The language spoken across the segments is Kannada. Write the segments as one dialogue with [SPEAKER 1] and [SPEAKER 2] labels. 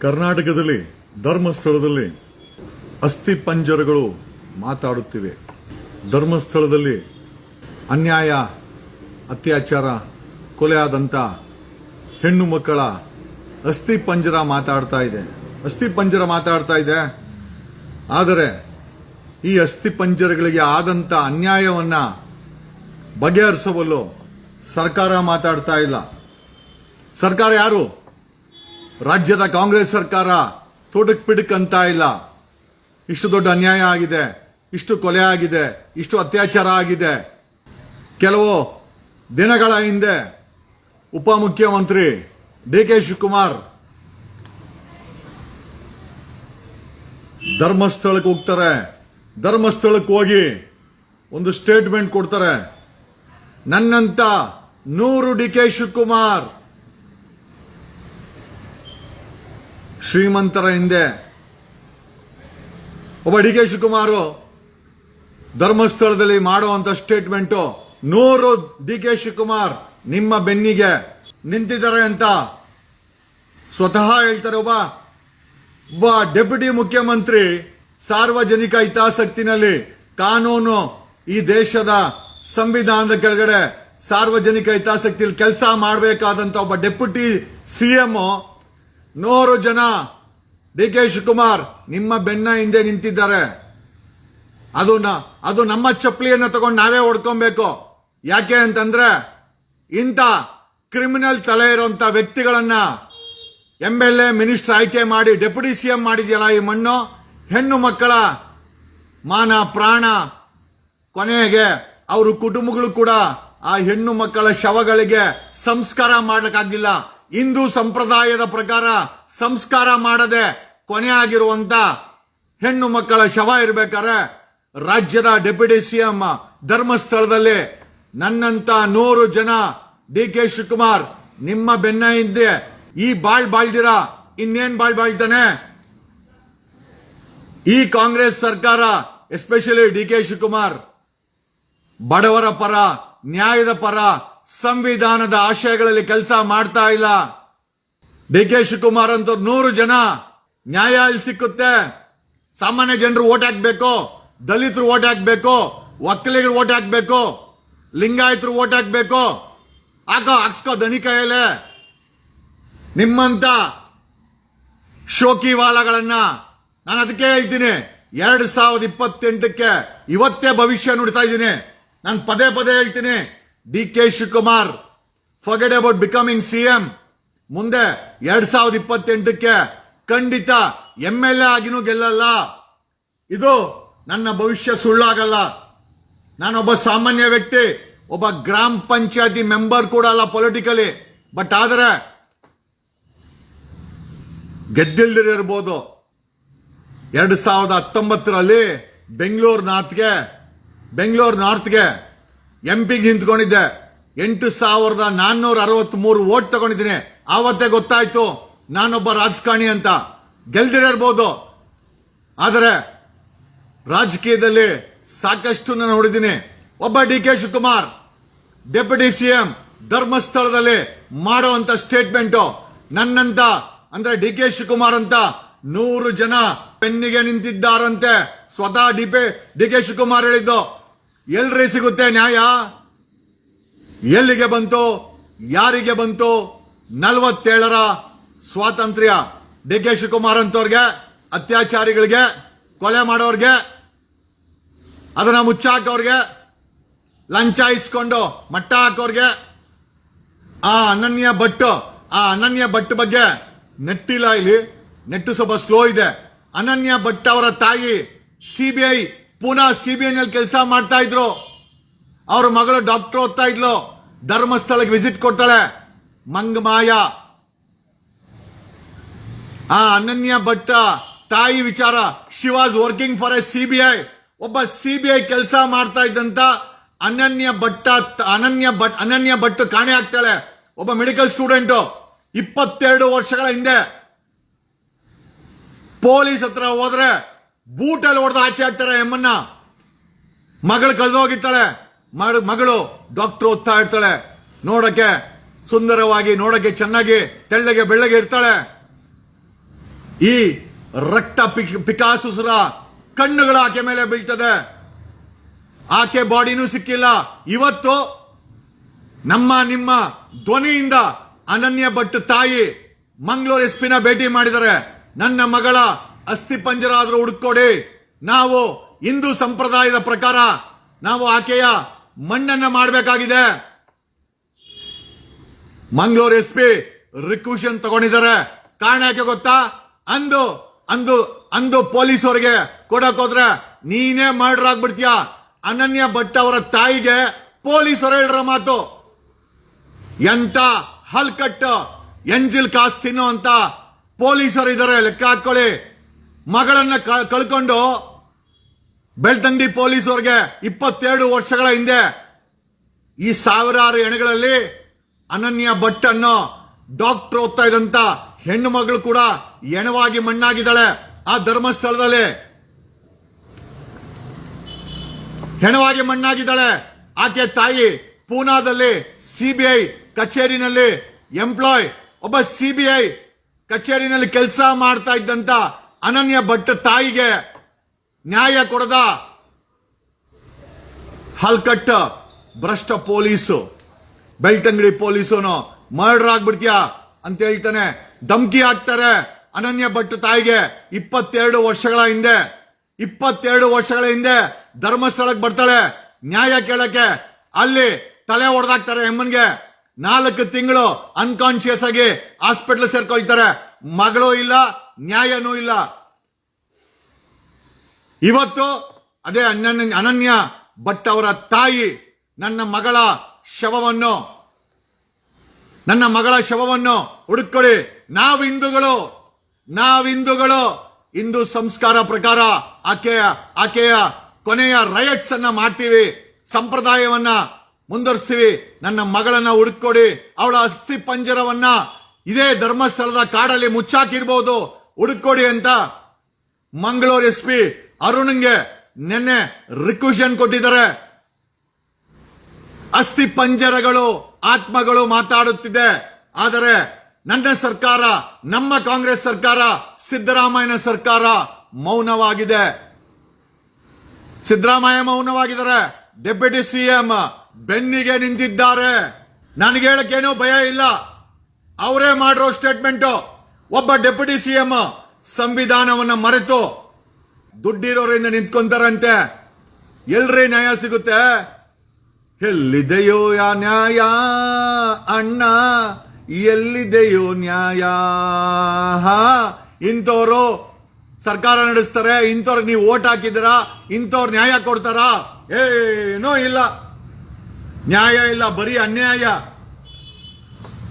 [SPEAKER 1] ಕರ್ನಾಟಕದಲ್ಲಿ, ಧರ್ಮಸ್ಥಳದಲ್ಲಿ ಅಸ್ಥಿ ಪಂಜರಗಳು ಮಾತಾಡುತ್ತಿವೆ. ಧರ್ಮಸ್ಥಳದಲ್ಲಿ ಅನ್ಯಾಯ, ಅತ್ಯಾಚಾರ, ಕೊಲೆ ಆದಂಥ ಹೆಣ್ಣು ಮಕ್ಕಳ ಅಸ್ಥಿ ಪಂಜರ ಮಾತಾಡ್ತಾ ಇದೆ. ಅಸ್ಥಿ ಪಂಜರ ಮಾತಾಡ್ತಾ ಇದೆ. ಆದರೆ ಈ ಅಸ್ಥಿ ಪಂಜರಗಳಿಗೆ ಆದಂಥ ಅನ್ಯಾಯವನ್ನು ಬಗೆಹರಿಸಬಲ್ಲು ಸರ್ಕಾರ ಮಾತಾಡ್ತಾ ಇಲ್ಲ. ಸರ್ಕಾರ ಯಾರು? ರಾಜ್ಯದ ಕಾಂಗ್ರೆಸ್ ಸರ್ಕಾರ ತೋಟಕ್ ಪಿಡಕ್ ಅಂತ ಇಲ್ಲ. ಇಷ್ಟು ದೊಡ್ಡ ಅನ್ಯಾಯ ಆಗಿದೆ, ಇಷ್ಟು ಕೊಲೆ ಆಗಿದೆ, ಇಷ್ಟು ಅತ್ಯಾಚಾರ ಆಗಿದೆ. ಕೆಲವು ದಿನಗಳ ಹಿಂದೆ ಉಪಮುಖ್ಯಮಂತ್ರಿ ಡಿ ಕೆ ಶಿವಕುಮಾರ್ ಧರ್ಮಸ್ಥಳಕ್ಕೆ ಹೋಗ್ತಾರೆ. ಧರ್ಮಸ್ಥಳಕ್ಕೆ ಹೋಗಿ ಒಂದು ಸ್ಟೇಟ್ಮೆಂಟ್ ಕೊಡ್ತಾರೆ. ನನ್ನಂತ ನೂರು ಡಿ ಕೆ ಶಿವಕುಮಾರ್ ಶ್ರೀಮಂತರ ಹಿಂದೆ ಒಬ್ಬ ಡಿ ಕೆ ಶಿವಕುಮಾರ್ ಧರ್ಮಸ್ಥಳದಲ್ಲಿ ಮಾಡುವಂತ ಸ್ಟೇಟ್ಮೆಂಟು ನೂರು ಡಿ ಕೆ ಶಿವಕುಮಾರ್ ನಿಮ್ಮ ಬೆನ್ನಿಗೆ ನಿಂತಿದ್ದಾರೆ ಅಂತ ಸ್ವತಃ ಹೇಳ್ತಾರೆ ಒಬ್ಬ. ಒಬ್ಬ ಡೆಪ್ಯೂಟಿ ಮುಖ್ಯಮಂತ್ರಿ ಸಾರ್ವಜನಿಕ ಹಿತಾಸಕ್ತಿನಲ್ಲಿ ಕಾನೂನು ಈ ದೇಶದ ಸಂವಿಧಾನದ ಕೆಳಗಡೆ ಸಾರ್ವಜನಿಕ ಹಿತಾಸಕ್ತಿಯಲ್ಲಿ ಕೆಲಸ ಮಾಡಬೇಕಾದಂತ ಒಬ್ಬ ಡೆಪ್ಯೂಟಿ ಸಿಎಂ ನೂರು ಜನ. ಡಿ ಕೆ ಶಿವಕುಮಾರ್, ನಿಮ್ಮ ಬೆನ್ನ ಹಿಂದೆ ನಿಂತಿದ್ದಾರೆ. ಅದು ನ- ಅದು ನಮ್ಮ ಚಪ್ಪಲಿಯನ್ನ ತಗೊಂಡು ನಾವೇ ಹೊಡ್ಕೊಬೇಕು. ಯಾಕೆ ಅಂತಂದ್ರೆ, ಇಂಥ ಕ್ರಿಮಿನಲ್ ತಲೆ ಇರುವಂತ ವ್ಯಕ್ತಿಗಳನ್ನ ಎಂ ಎಲ್ ಎ ಮಿನಿಸ್ಟರ್ ಆಯ್ಕೆ ಮಾಡಿ, ಡೆಪ್ಯೂಟಿ ಸಿಎಂ ಮಾಡಿದ್ಯಲ್ಲ ಈ ಮಣ್ಣು? ಹೆಣ್ಣು ಮಕ್ಕಳ ಮಾನ, ಪ್ರಾಣ ಕೊನೆಗೆ ಅವರು ಕುಟುಂಬಗಳು ಕೂಡ ಆ ಹೆಣ್ಣು ಮಕ್ಕಳ ಶವಗಳಿಗೆ ಸಂಸ್ಕಾರ ಮಾಡಕ್ಕಾಗಿಲ್ಲ ಹಿಂದೂ ಸಂಪ್ರದಾಯದ ಪ್ರಕಾರ ಸಂಸ್ಕಾರ ಮಾಡದೆ ಕೊನೆ ಆಗಿರುವಂತ ಹೆಣ್ಣು ಮಕ್ಕಳ ಶವ ಇರಬೇಕಾದ್ರೆ ರಾಜ್ಯದ ಡೆಪ್ಯೂಟಿ ಸಿಎಂ ಧರ್ಮಸ್ಥಳದಲ್ಲಿ ನನ್ನಂತ ನೂರು ಜನ ಡಿ ಕೆ ಶಿವಕುಮಾರ್ ನಿಮ್ಮ ಬೆನ್ನ ಹಿಂದೆ ಈ ಬಾಳ್ ಬಾಳ್ದಿರ, ಇನ್ನೇನ್ ಬಾಳ್ ಬಾಳ್ತಾನೆ? ಈ ಕಾಂಗ್ರೆಸ್ ಸರ್ಕಾರ, ಎಸ್ಪೆಷಲಿ ಡಿ ಕೆ ಶಿವಕುಮಾರ್, ಬಡವರ ಪರ, ನ್ಯಾಯದ ಪರ ಸಂವಿಧಾನದ ಆಶಯಗಳಲ್ಲಿ ಕೆಲಸ ಮಾಡ್ತಾ ಇಲ್ಲ. ಡಿ ಕೆ ಶಿವಕುಮಾರ್ ಅಂತ ನೂರು ಜನ ನ್ಯಾಯ ಇಲ್ಲಿ ಸಿಕ್ಕುತ್ತೆ. ಸಾಮಾನ್ಯ ಜನರು ಓಟ್ ಹಾಕ್ಬೇಕು, ದಲಿತರು ಓಟ್ ಹಾಕ್ಬೇಕು, ಒಕ್ಕಲಿಗರು ಓಟ್ ಹಾಕ್ಬೇಕು, ಲಿಂಗಾಯತರು ಓಟ್ ಹಾಕ್ಬೇಕು. ಹಾಕೋ, ಹಾಕ್ಸ್ಕೋ ದಣಿ ಕೈಯಲ್ಲೇ ನಿಮ್ಮಂತ ಶೋಕಿವಾಲಗಳನ್ನ ನಾನು ಅದಕ್ಕೆ ಹೇಳ್ತೀನಿ. ಎರಡ್ ಸಾವಿರದ ಇಪ್ಪತ್ತೆಂಟಕ್ಕೆ ಇವತ್ತೇ ಭವಿಷ್ಯ ನುಡಿತಾ ಇದ್ದೀನಿ. ನಾನು ಪದೇ ಪದೇ ಹೇಳ್ತೀನಿ. K Shivakumar forget about becoming CM ಮುಂದೆ ಎರಡ್ ಸಾವಿರದ ಇಪ್ಪತ್ತೆಂಟಕ್ಕೆ ಖಂಡಿತ ಎಂ ಎಲ್ ಎ ಆಗಿನೂ ಗೆಲ್ಲಲ್ಲ. ಇದು ನನ್ನ ಭವಿಷ್ಯ ಸುಳ್ಳಾಗಲ್ಲ. ನಾನೊಬ್ಬ ಸಾಮಾನ್ಯ ವ್ಯಕ್ತಿ, ಒಬ್ಬ ಗ್ರಾಮ ಪಂಚಾಯತಿ ಮೆಂಬರ್ ಕೂಡ ಅಲ್ಲ ಪೊಲಿಟಿಕಲಿ ಬಟ್ ಆದರೆ ಗೆದ್ದಿಲ್ದಿರಿರ್ಬೋದು ಎರಡು ಸಾವಿರದ ಹತ್ತೊಂಬತ್ತರಲ್ಲಿ ಬೆಂಗಳೂರು ನಾರ್ತ್ಗೆ ಬೆಂಗಳೂರು ನಾರ್ತ್ಗೆ ಎಂ ಪಿಗೆ ನಿಂತ್ಕೊಂಡಿದ್ದೆ. ಎಂಟು ಸಾವಿರದ ನಾನ್ನೂರ ಅರವತ್ಮೂರು ಓಟ್ ತಗೊಂಡಿದ್ದೀನಿ. ಆವತ್ತೇ ಗೊತ್ತಾಯ್ತು, ನಾನೊಬ್ಬ ರಾಜಕಾರಣಿ ಅಂತ. ಗೆಲ್ದಿರಬಹುದು ಆದರೆ ರಾಜಕೀಯದಲ್ಲಿ ಸಾಕಷ್ಟು ನಾನು ನೋಡಿದ್ದೀನಿ. ಒಬ್ಬ D K Shivakumar, deputy CM, ಧರ್ಮಸ್ಥಳದಲ್ಲಿ ಮಾಡುವಂತ ಸ್ಟೇಟ್ಮೆಂಟ್. ನನ್ನಂತ, ಅಂದ್ರೆ ಡಿ ಕೆ ಶಿವಕುಮಾರ್ ಅಂತ ನೂರು ಜನ ಪೆನ್ನಿಗೆ ನಿಂತಿದ್ದಾರಂತೆ. ಸ್ವತಃ ಡಿ ಕೆ ಶಿವಕುಮಾರ್ ಹೇಳಿದ್ದು ಎಲ್ರಿ ಸಿಗುತ್ತೆ ನ್ಯಾಯ? ಎಲ್ಲಿಗೆ ಬಂತು, ಯಾರಿಗೆ ಬಂತು, ನಲವತ್ತೇಳರ ಸ್ವಾತಂತ್ರ್ಯ. ಡಿ ಕೆ ಶಿವಕುಮಾರ್ ಅಂತವ್ರಿಗೆ, ಅತ್ಯಾಚಾರಿಗಳಿಗೆ, ಕೊಲೆ ಮಾಡೋರ್ಗೆ, ಅದನ್ನ ಮುಚ್ಚಾಕೋರ್ಗೆ, ಲಂಚ ಇಸ್ಕೊಂಡು ಮಟ್ಟ ಹಾಕೋರ್ಗೆ, ಆ ಅನನ್ಯ ಭಟ್, ಆ ಅನನ್ಯ ಭಟ್ ಬಗ್ಗೆ ನೆಟ್ಟಿಲ್ಲ ಇಲ್ಲಿ. ನೆಟ್ಟು ಸ್ವಲ್ಪ ಸ್ಲೋ ಇದೆ. ಅನನ್ಯ ಭಟ್ ಅವರ ತಾಯಿ ಸಿಬಿಐ ಪುನಃ ಸಿಬಿಐನಲ್ಲಿ ಕೆಲಸ ಮಾಡ್ತಾ ಇದ್ರು. ಅವ್ರ ಮಗಳು ಡಾಕ್ಟರ್ ಓದ್ತಾ ಇದ್ಲು. ಧರ್ಮಸ್ಥಳಕ್ಕೆ ವಿಸಿಟ್ ಕೊಡ್ತಾಳೆ. ಮಂಗಮಾಯ. ಆ ಅನನ್ಯ ಭಟ್ಟ ತಾಯಿ ವಿಚಾರ. She was working for a CBI ಒಬ್ಬ ಸಿಬಿಐ ಕೆಲಸ ಮಾಡ್ತಾ ಇದ್ದಂತ ಅನನ್ಯ ಭಟ್ಟ ಅನನ್ಯ ಭಟ್ ಅನನ್ಯ ಭಟ್ ಕಾಣೆ ಆಗ್ತಾಳೆ. ಒಬ್ಬ ಮೆಡಿಕಲ್ ಸ್ಟೂಡೆಂಟ್ ಇಪ್ಪತ್ತೆರಡು ವರ್ಷಗಳ ಹಿಂದೆ. ಪೊಲೀಸ್ ಹತ್ರ ಹೋದ್ರೆ ಬೂಟಲ್ಲಿ ಹೊಡೆದು ಆಚೆ ಹಾಕ್ತಾರೆ ಎಮ್ಮನ್ನ ಮಗಳು ಕಳೆದೋಗಿರ್ತಾಳೆ. ಮಗಳು ಡಾಕ್ಟರ್ ಓದ್ತಾ ಇರ್ತಾಳೆ. ನೋಡಕ್ಕೆ ಸುಂದರವಾಗಿ, ನೋಡಕ್ಕೆ ಚೆನ್ನಾಗಿ, ತೆಳ್ಳಗೆ, ಬೆಳ್ಳಗೆ ಇರ್ತಾಳೆ. ಈ ರಕ್ತ ಪಿಕ್- ಪಿಕಾಸುಸರ ಕಣ್ಣುಗಳು ಆಕೆ ಮೇಲೆ ಬೀಳ್ತದೆ. ಆಕೆ ಬಾಡಿನೂ ಸಿಕ್ಕಿಲ್ಲ. ಇವತ್ತು ನಮ್ಮ, ನಿಮ್ಮ ಧ್ವನಿಯಿಂದ ಅನನ್ಯ ಭಟ್ ತಾಯಿ ಮಂಗಳೂರು ಎಸ್ಪಿನ ಭೇಟಿ ಮಾಡಿದರೆ ನನ್ನ ಮಗಳ ಅಸ್ಥಿ ಪಂಜರ ಆದರೂ ಹುಡುಕೊಡಿ. ನಾವು ಹಿಂದೂ ಸಂಪ್ರದಾಯದ ಪ್ರಕಾರ ನಾವು ಆಕೆಯ ಮಣ್ಣನ್ನ ಮಾಡಬೇಕಾಗಿದೆ. ಮಂಗಳೂರು ಎಸ್ ಪಿ ರಿಕ್ವಿಷನ್ ತಗೊಂಡಿದ್ದಾರೆ. ಕಾರಣ ಯಾಕೆ ಗೊತ್ತಾ? ಅಂದು ಅಂದು ಅಂದು ಪೊಲೀಸ್ ಅವರಿಗೆ ಕೊಡಕ್ ಹೋದ್ರೆ ನೀನೇ ಮರ್ಡರ್ ಆಗ್ಬಿಡ್ತೀಯ ಅನನ್ಯ ಭಟ್ ಅವರ ತಾಯಿಗೆ ಪೊಲೀಸರು ಹೇಳ್ರ ಮಾತು. ಎಂತ ಹಲ್ಕಟ್ಟು, ಎಂಜಿಲ್ ಕಾಸ್ ತಿನ್ನೋ ಅಂತ ಪೊಲೀಸರು ಇದಾರೆ ಲೆಕ್ಕ ಹಾಕೊಳ್ಳಿ ಮಗಳನ್ನ ಕಳ್ಕೊಂಡು ಬೆಳ್ತಂಗಡಿ ಪೊಲೀಸವ್ರಿಗೆ ಇಪ್ಪತ್ತೆರಡು ವರ್ಷಗಳ ಹಿಂದೆ ಈ ಸಾವಿರಾರು ಹೆಣಗಳಲ್ಲಿ ಅನನ್ಯ ಭಟ್ ಅನ್ನೋ ಡಾಕ್ಟರ್ ಓದ್ತಾ ಇದ್ದಂತ ಹೆಣ್ಣು ಮಗಳು ಕೂಡ ಹೆಣವಾಗಿ ಮಣ್ಣಾಗಿದ್ದಾಳೆ. ಆ ಧರ್ಮಸ್ಥಳದಲ್ಲಿ ಹೆಣವಾಗಿ ಮಣ್ಣಾಗಿದ್ದಾಳೆ. ಆಕೆ ತಾಯಿ ಪೂನಾದಲ್ಲಿ ಸಿಬಿಐ ಕಚೇರಿನಲ್ಲಿ ಎಂಪ್ಲಾಯ್. ಒಬ್ಬ ಸಿಬಿಐ ಕಚೇರಿನಲ್ಲಿ ಕೆಲಸ ಮಾಡ್ತಾ ಇದ್ದಂತ ಅನನ್ಯ ಭಟ್ ತಾಯಿಗೆ ನ್ಯಾಯ ಕೊಡದ ಹಲ್ಕಟ್ಟ ಭ್ರಷ್ಟ ಪೊಲೀಸು, ಬೆಳ್ತಂಗಡಿ ಪೊಲೀಸನು ಮರ್ಡರ್ ಆಗ್ಬಿಡ್ತೀಯ ಅಂತ ಹೇಳ್ತಾನೆ. ಧಮ್ಕಿ ಹಾಕ್ತಾರೆ ಅನನ್ಯ ಭಟ್ ತಾಯಿಗೆ ಇಪ್ಪತ್ತೆರಡು ವರ್ಷಗಳ ಹಿಂದೆ, ಇಪ್ಪತ್ತೆರಡು ವರ್ಷಗಳ ಹಿಂದೆ ಧರ್ಮಸ್ಥಳಕ್ಕೆ ಬರ್ತಾಳೆ. ನ್ಯಾಯ ಕೇಳಕ್ಕೆ ಅಲ್ಲಿ ತಲೆ ಹೊಡೆದಾಕ್ತಾರೆ ಹೆಮ್ಮನ್ಗೆ. ನಾಲ್ಕು ತಿಂಗಳು ಅನ್ಕಾನ್ಶಿಯಸ್ ಆಗಿ ಹಾಸ್ಪಿಟಲ್ ಸೇರ್ಕೊಳ್ತಾರೆ. ಮಗಳು ಇಲ್ಲ ನ್ಯಾಯನೂ ಇಲ್ಲ. ಇವತ್ತು ಅದೇ ಅನನ್ಯ ಭಟ್ ಅವರ ತಾಯಿ, ನನ್ನ ಮಗಳ ಶವವನ್ನು, ನನ್ನ ಮಗಳ ಶವವನ್ನು ಹುಡುಕೊಳ್ಳಿ ನಾವು ಹಿಂದೂಗಳು ನಾವು ಹಿಂದೂಗಳು ಹಿಂದೂ ಸಂಸ್ಕಾರ ಪ್ರಕಾರ ಆಕೆಯ ಆಕೆಯ ಕೊನೆಯ ರಯಟ್ಸ್ ಅನ್ನ ಮಾಡ್ತೀವಿ. ಸಂಪ್ರದಾಯವನ್ನ ಮುಂದುವರಿಸ್ತೀವಿ ನನ್ನ ಮಗಳನ್ನ ಹುಡುಕೊಡಿ ಅವಳ ಅಸ್ಥಿ ಪಂಜರವನ್ನ ಇದೇ ಧರ್ಮಸ್ಥಳದ ಕಾಡಲ್ಲಿ ಮುಚ್ಚಾಕಿರ್ಬೋದು. ಹುಡುಕೊಡಿ ಅಂತ ಮಂಗಳೂರು ಎಸ್ ಪಿ ಅರುಣ್ಗೆ ನಿನ್ನೆ ರಿಕ್ವಿಷನ್ ಕೊಟ್ಟಿದ್ದಾರೆ. ಅಸ್ಥಿ ಪಂಜರಗಳು, ಆತ್ಮಗಳು ಮಾತಾಡುತ್ತಿದೆ. ಆದರೆ ನನ್ನ ಸರ್ಕಾರ, ನಮ್ಮ ಕಾಂಗ್ರೆಸ್ ಸರ್ಕಾರ, ಸಿದ್ದರಾಮಯ್ಯನ ಸರ್ಕಾರ ಮೌನವಾಗಿದೆ. ಸಿದ್ದರಾಮಯ್ಯ ಮೌನವಾಗಿದ್ದಾರೆ. ಡೆಪ್ಯೂಟಿ ಸಿಎಂ ಬೆನ್ನಿಗೆ ನಿಂತಿದ್ದಾರೆ. ನನಗೆ ಹೇಳಕ್ಕೇನೋ ಭಯ ಇಲ್ಲ. ಅವರೇ ಮಾಡಿರೋ ಸ್ಟೇಟ್ಮೆಂಟ್ ಒಬ್ಬ ಡೆಪ್ಯೂಟಿ ಸಿಎಂ ಸಂವಿಧಾನವನ್ನ ಮರೆತು ದುಡ್ಡಿರೋರಿಂದ ನಿಂತ್ಕೊಂತಾರಂತೆ. ಎಲ್ರಿ ನ್ಯಾಯ ಸಿಗುತ್ತೆ. ಎಲ್ಲಿದೆಯೋ ಯಾ ನ್ಯಾಯ ಅಣ್ಣ, ಎಲ್ಲಿದೆಯೋ ನ್ಯಾಯ? ಇಂಥವ್ರು ಸರ್ಕಾರ ನಡೆಸ್ತಾರೆ, ಇಂಥವ್ರಿಗೆ ನೀವು ಓಟ್ ಹಾಕಿದ್ದೀರಾ, ಇಂಥವ್ರು ನ್ಯಾಯ ಕೊಡ್ತಾರಾ? ಏನೋ ಇಲ್ಲ. ನ್ಯಾಯ ಇಲ್ಲ, ಬರೀ ಅನ್ಯಾಯ.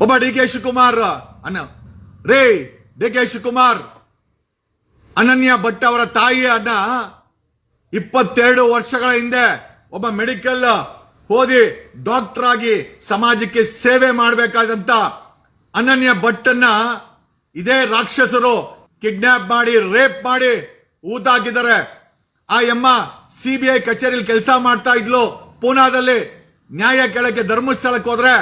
[SPEAKER 1] ಒಬ್ಬ ಡಿ ಕೆ ಶಿವಕುಮಾರ್ ಅನ್ನ ರೇ ಡಿ ಕೆ ಶಿವಕುಮಾರ್ ಅನನ್ಯ ಭಟ್ ಅವರ ತಾಯಿಯನ್ನ ಇಪ್ಪತ್ತೆರಡು ವರ್ಷಗಳ ಹಿಂದೆ ಒಬ್ಬ ಮೆಡಿಕಲ್ ಓದಿ ಡಾಕ್ಟರ್ ಆಗಿ ಸಮಾಜಕ್ಕೆ ಸೇವೆ ಮಾಡಬೇಕಾದಂತ ಅನನ್ಯ ಭಟ್ಟನ್ನ ಇದೇ ರಾಕ್ಷಸರು ಕಿಡ್ನಾಪ್ ಮಾಡಿ, ರೇಪ್ ಮಾಡಿ ಊತಾಕಿದ್ದಾರೆ ಆ ಎಮ್ಮ ಸಿಬಿಐ ಕಚೇರಿಯಲ್ಲಿ ಕೆಲಸ ಮಾಡ್ತಾ ಇದ್ಲು. ಪೂನಾದಲ್ಲಿ ನ್ಯಾಯ ಕೇಳಕ್ಕೆ ಧರ್ಮಸ್ಥಳಕ್ಕೆ ಹೋದ್ರೆ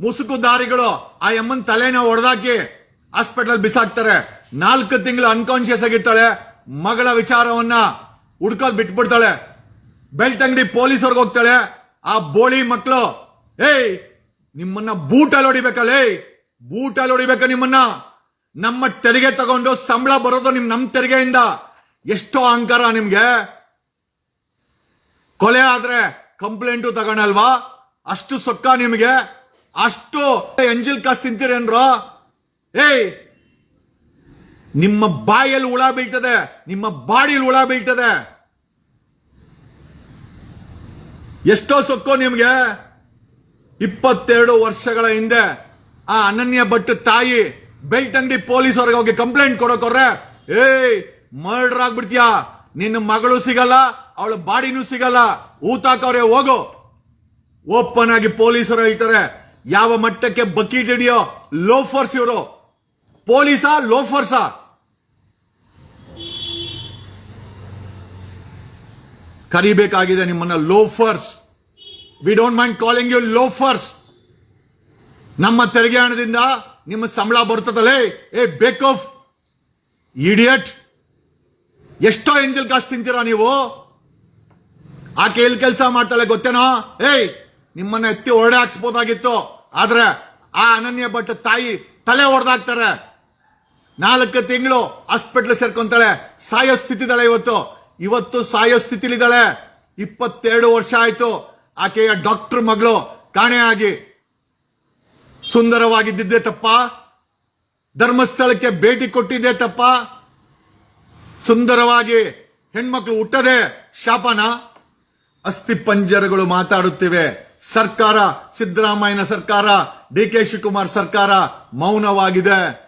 [SPEAKER 1] ಮುಸುಕು ದಾರಿಗಳು ಆ ಎಮ್ಮನ್ ತಲೆನ ಹೊಡೆದಾಕಿ ಹಾಸ್ಪಿಟಲ್ ಬಿಸಾಕ್ತಾರೆ. ನಾಲ್ಕು ತಿಂಗಳು ಅನ್ಕಾನ್ಶಿಯಸ್ ಆಗಿರ್ತಾಳೆ. ಮಗಳ ವಿಚಾರವನ್ನ ಹುಡ್ಕೋದ್ ಬಿಟ್ಬಿಡ್ತಾಳೆ. ಬೆಲ್ಟ್ ಬೆಳ್ತಂಗಡಿ ಪೊಲೀಸರ್ಗೆ ಹೋಗ್ತಾಳೆ. ಆ ಬೋಳಿ ಮಕ್ಕಳು ಏಯ್, ನಿಮ್ಮನ್ನ ಬೂಟಲ್ಲಿ ಹೊಡಿಬೇಕಲ್ಲ, ಏಯ್, ಬೂಟಲ್ಲಿ ಹೊಡಿಬೇಕ ನಿಮ್ಮನ್ನ? ನಮ್ಮ ತೆರಿಗೆ ತಗೊಂಡು ಸಂಬಳ ಬರೋದು ನಿಮ್ ನಮ್ ತೆರಿಗೆಯಿಂದ. ಎಷ್ಟೋ ಅಹಂಕಾರ ನಿಮ್ಗೆ. ಕೊಲೆ ಆದ್ರೆ ಕಂಪ್ಲೇಂಟು ತಗೊಳಲ್ವಾ ಅಷ್ಟು ಸೊಕ್ಕ ನಿಮ್ಗೆ. ಅಷ್ಟು ಎಂಜಿಲ್ ಕಾಸ್ ತಿಂತೀರೇನ್ರೋ? ಏಯ್! ನಿಮ್ಮ ಬಾಯಲ್ಲಿ ಹುಳ ಬೀಳ್ತದೆ, ನಿಮ್ಮ ಬಾಡಿಲಿ ಹುಳ ಬೀಳ್ತದೆ. ಎಷ್ಟೋ ಸೊಕ್ಕೋ ನಿಮ್ಗೆ, ಇಪ್ಪತ್ತೆರಡು ವರ್ಷಗಳ ಹಿಂದೆ ಆ ಅನನ್ಯ ಭಟ್ ತಾಯಿ ಬೆಳ್ತಂಗಡಿ ಪೊಲೀಸ್ ಅವ್ರಿಗೆ ಹೋಗಿ ಕಂಪ್ಲೇಂಟ್ ಕೊಡೋಕೊರ್ರೆ ಏಯ್ ಮರ್ಡರ್ ಆಗ್ಬಿಡ್ತೀಯ? ನಿನ್ನ ಮಗಳು ಸಿಗಲ್ಲ, ಅವಳ ಬಾಡಿನೂ ಸಿಗಲ್ಲ ಊತಾಕವ್ರೆ ಹೋಗು. ಓಪನ್ ಆಗಿ ಪೊಲೀಸರು ಹೇಳ್ತಾರೆ, ಯಾವ ಮಟ್ಟಕ್ಕೆ ಬಕೀಟ್ ಹಿಡಿಯೋ ಲೋಫರ್ಸ್ ಇವರು. ಪೊಲೀಸಾ ಲೋಫರ್ಸಾ ಕರಿಬೇಕಾಗಿದೆ ನಿಮ್ಮನ್ನ loafers we don't mind calling you loafers ನಮ್ಮ ತೆರಿಗೆ ಹಣದಿಂದ ನಿಮ್ಮ ಸಂಬಳ ಬರ್ತದಲ್ಲೇ? ಏ ಬೇಕಫ್ ಇಡಿಯಟ್ ಎಷ್ಟೋ ಎಂಜಲ್ ಕಾಸು ತಿಂತೀರಾ ನೀವು? ಆಕೆ ಎಲ್ಲಿ ಕೆಲಸ ಮಾಡ್ತಾಳೆ ಗೊತ್ತೇನೋ? ಏಯ್, ನಿಮ್ಮನ್ನ ಎತ್ತಿ ಹೊರಡೆ ಹಾಕ್ಸ್ಬೋದಾಗಿತ್ತು. ಆದ್ರೆ ಆ ಅನನ್ಯ ಭಟ್ ತಾಯಿ ತಲೆ ಹೊಡೆದಾಕ್ತಾರೆ ನಾಲ್ಕು ತಿಂಗಳು ಹಾಸ್ಪಿಟ್ಲ್ ಸೇರ್ಕೊಂತಾಳೆ. ಸಾಯೋ ಸ್ಥಿತಿದಾಳೆ ಇವತ್ತು. ಇವತ್ತು ಸಾಯೋ ಸ್ಥಿತಿಲಿದ್ದಾಳೆ. ಇಪ್ಪತ್ತೆರಡು ವರ್ಷ ಆಯ್ತು. ಆಕೆಯ ಡಾಕ್ಟರ್ ಮಗಳು ಕಾಣೆಯಾಗಿ ಸುಂದರವಾಗಿದ್ದಿದ್ದೆ ತಪ್ಪ. ಧರ್ಮಸ್ಥಳಕ್ಕೆ ಭೇಟಿ ಕೊಟ್ಟಿದ್ದೆ ತಪ್ಪ. ಸುಂದರವಾಗಿ ಹೆಣ್ಮಕ್ಳು ಹುಟ್ಟದೆ. ಶಾಪನ? ಅಸ್ಥಿ ಪಂಜರಗಳು ಮಾತಾಡುತ್ತಿವೆ. ಸರ್ಕಾರ, ಸಿದ್ದರಾಮಯ್ಯನ ಸರ್ಕಾರ, ಡಿ ಕೆ ಶಿವಕುಮಾರ್ ಸರ್ಕಾರ ಮೌನವಾಗಿದೆ.